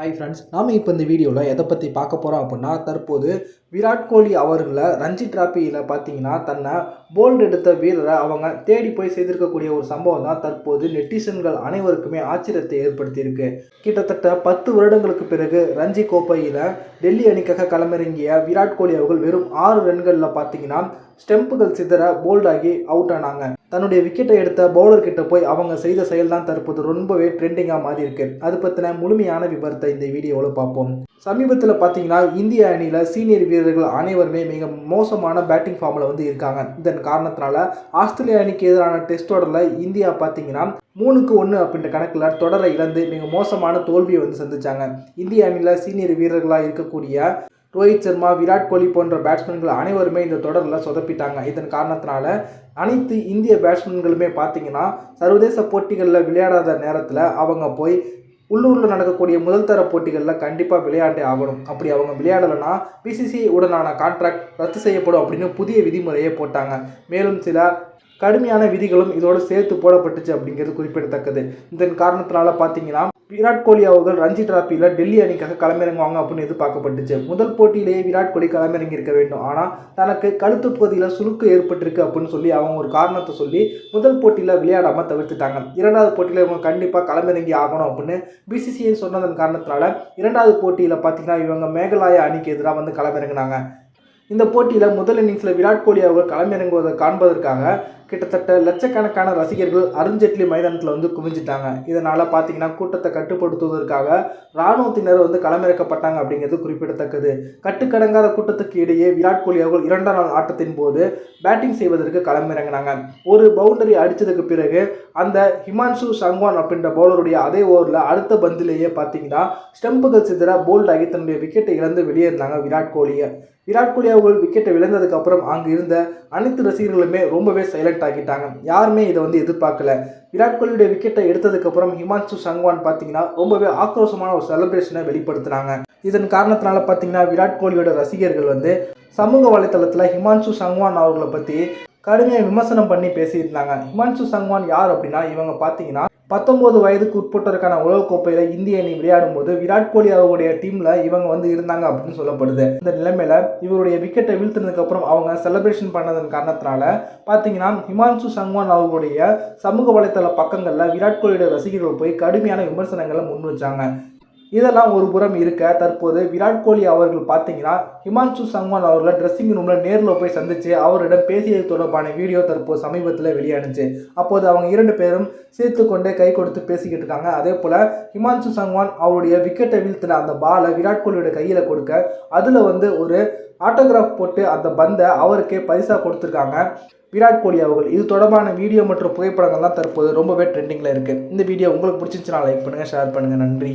Hi friends நாம் இப்போ இந்த வீடியோவில் எதை பற்றி பார்க்க போகிறோம் அப்படின்னா தற்போது விராட் கோலி அவர்களை ரஞ்சி டிராஃபியில் பார்த்தீங்கன்னா தன்னை போல்டு எடுத்த வீரரை அவங்க தேடி போய் செய்திருக்கக்கூடிய ஒரு சம்பவம் தான் தற்போது நெட்டிசன்கள் அனைவருக்குமே ஆச்சரியத்தை ஏற்படுத்தியிருக்கு. கிட்டத்தட்ட பத்து வருடங்களுக்கு பிறகு ரஞ்சி கோப்பையில் டெல்லி அணிக்காக களமிறங்கிய விராட் கோலி அவர்கள் வெறும் ஆறு ரன்களில் பார்த்தீங்கன்னா ஸ்டெம்புகள் சிதற போல்டாகி அவுட் ஆனாங்க. தன்னுடைய விக்கெட்டை எடுத்த பவுலர் கிட்ட போய் அவங்க செய்த செயல் தான் தற்போது ரொம்பவே ட்ரெண்டிங்காக மாறி இருக்கு. அது பற்றின முழுமையான விபரத்தை இந்த வீடியோவில் பார்ப்போம். சமீபத்தில் பார்த்தீங்கன்னா இந்திய அணியில் சீனியர் வீரர்கள் அனைவருமே மிக மோசமான பேட்டிங் ஃபார்மில் வந்து இருக்காங்க. இதன் காரணத்தினால ஆஸ்திரேலிய அணிக்கு எதிரான டெஸ்ட் தொடரில் இந்தியா பார்த்தீங்கன்னா மூணுக்கு ஒன்று அப்படின்ற கணக்கில் தொடரை இழந்து மிக மோசமான தோல்வியை வந்து சந்திச்சாங்க. இந்திய அணியில் சீனியர் வீரர்களாக இருக்கக்கூடிய ரோஹித் சர்மா விராட் கோலி போன்ற பேட்ஸ்மேன்கள் அனைவருமே இந்த தொடரில் சொதப்பிட்டாங்க. இதன் காரணத்தினால அனைத்து இந்திய பேட்ஸ்மேன்களுமே பார்த்தீங்கன்னா சர்வதேச போட்டிகளில் விளையாடாத நேரத்தில் அவங்க போய் உள்ளூரில் நடக்கக்கூடிய முதல் தர போட்டிகளில் கண்டிப்பாக விளையாண்டே ஆகணும். அப்படி அவங்க விளையாடலைன்னா பிசிசி உடனான கான்ட்ராக்ட் ரத்து செய்யப்படும் அப்படின்னு புதிய விதிமுறையை போட்டாங்க. மேலும் சில கடுமையான விதிகளும் இதோடு சேர்த்து போடப்பட்டுச்சு அப்படிங்கிறது குறிப்பிடத்தக்கது. இதன் காரணத்தினால பார்த்தீங்கன்னா விராட் கோலி அவர்கள் ரஞ்சி டிராஃபியில் டெல்லி அணிக்காக களமிறங்குவாங்க அப்படின்னு எதிர்பார்க்கப்பட்டுச்சு. முதல் போட்டியிலேயே விராட் கோலி களமிறங்கி இருக்க வேண்டும். ஆனால் தனக்கு கழுத்து பகுதியில் சுருக்கு ஏற்பட்டிருக்கு அப்படின்னு சொல்லி அவங்க ஒரு காரணத்தை சொல்லி முதல் போட்டியில் விளையாடாமல் தவிர்த்துட்டாங்க. இரண்டாவது போட்டியில் இவங்க கண்டிப்பாக களமிறங்கி ஆகணும் அப்படின்னு பிசிசிஐ சொன்னதன் காரணத்தினால இரண்டாவது போட்டியில் பார்த்தீங்கன்னா இவங்க மேகலாய அணிக்கு எதிராக வந்து களமிறங்கினாங்க. இந்த போட்டியில் முதல் இன்னிங்ஸில் விராட் கோலி அவர்கள் களமிறங்குவதை காண்பதற்காக கிட்டத்தட்ட லட்சக்கணக்கான ரசிகர்கள் அருண்ஜேட்லி மைதானத்தில் வந்து குவிஞ்சிட்டாங்க. இதனால் பார்த்தீங்கன்னா கூட்டத்தை கட்டுப்படுத்துவதற்காக இராணுவத்தினர் வந்து களமிறக்கப்பட்டாங்க அப்படிங்கிறது குறிப்பிடத்தக்கது. கட்டுக்கடங்காத கூட்டத்துக்கு இடையே விராட் கோலி அவர்கள் இரண்டாம் நாள் ஆட்டத்தின் போது பேட்டிங் செய்வதற்கு களமிறங்கினாங்க. ஒரு பவுண்டரி அடித்ததுக்கு பிறகு அந்த ஹிமான்சு சங்வான் அப்படின்ற பவுலருடைய அதே ஓவரில் அடுத்த பந்திலேயே பார்த்தீங்கன்னா ஸ்டெம்புகள் சிதற போல்ட் ஆகி தன்னுடைய விக்கெட்டை இழந்து வெளியேறினாங்க விராட் கோலியை. விராட் கோலி அவர்கள் விக்கெட்டை விழுந்ததுக்கு அப்புறம் அங்கு இருந்த அனைத்து ரசிகர்களுமே ரொம்பவே சைலண்ட் ஆகிட்டாங்க. யாருமே இதை வந்து எதிர்பார்க்கல. விராட் கோலியுடைய விக்கெட்டை எடுத்ததுக்கு அப்புறம் ஹிமான்சு சங்வான் பார்த்தீங்கன்னா ரொம்பவே ஆக்ரோஷமான ஒரு செலிப்ரேஷனை வெளிப்படுத்தினாங்க. இதன் காரணத்தினால பார்த்தீங்கன்னா விராட் கோலியோட ரசிகர்கள் வந்து சமூக வலைத்தளத்தில் ஹிமான்சு சங்வான் அவர்களை பற்றி கடுமையாக விமர்சனம் பண்ணி பேசியிருந்தாங்க. ஹிமான்சு சங்வான் யார் அப்படின்னா இவங்க பார்த்தீங்கன்னா பத்தொம்போது வயதுக்கு உட்பட்டதற்கான உலகக்கோப்பையில் இந்திய அணி விளையாடும் போது விராட் கோலி அவருடைய டீமில் இவங்க வந்து இருந்தாங்க அப்படின்னு சொல்லப்படுது. இந்த நிலைமையில் இவருடைய விக்கெட்டை வீழ்த்தினதுக்கப்புறம் அவங்க செலிப்ரேஷன் பண்ணதன் காரணத்தினால பார்த்தீங்கன்னா ஹிமான்சு சங்வான் அவர்களுடைய சமூக வலைத்தள பக்கங்களில் விராட் கோலியோட ரசிகர்கள் போய் கடுமையான விமர்சனங்களை முன் வச்சாங்க. இதெல்லாம் ஒரு புறம் இருக்க தற்போது விராட் கோலி அவர்கள் பார்த்தீங்கன்னா ஹிமான்சு சங்வான் அவர்களை ட்ரெஸ்ஸிங் ரூமில் நேரில் போய் சந்தித்து அவரிடம் பேசியது தொடர்பான வீடியோ தற்போது சமீபத்தில் வெளியானுச்சு. அப்போது அவங்க இரண்டு பேரும் சேர்த்து கொண்டே கை கொடுத்து பேசிக்கிட்டு இருக்காங்க. அதே போல் ஹிமான்சு சங்வான் அவருடைய விக்கெட்டை வீழ்த்தின அந்த பாலை விராட் கோலியோட கையில் கொடுக்க அதில் வந்து ஒரு ஆட்டோகிராஃப் போட்டு அந்த பந்தை அவருக்கே பரிசாக கொடுத்துருக்காங்க விராட் கோலி அவர்கள். இது தொடர்பான வீடியோ மற்றும் புகைப்படங்கள் தான் தற்போது ரொம்பவே ட்ரெண்டிங்கில் இருக்குது இந்த வீடியோ உங்களுக்கு பிடிச்சிருந்துச்சுன்னா லைக் பண்ணுங்கள் ஷேர் பண்ணுங்கள் நன்றி.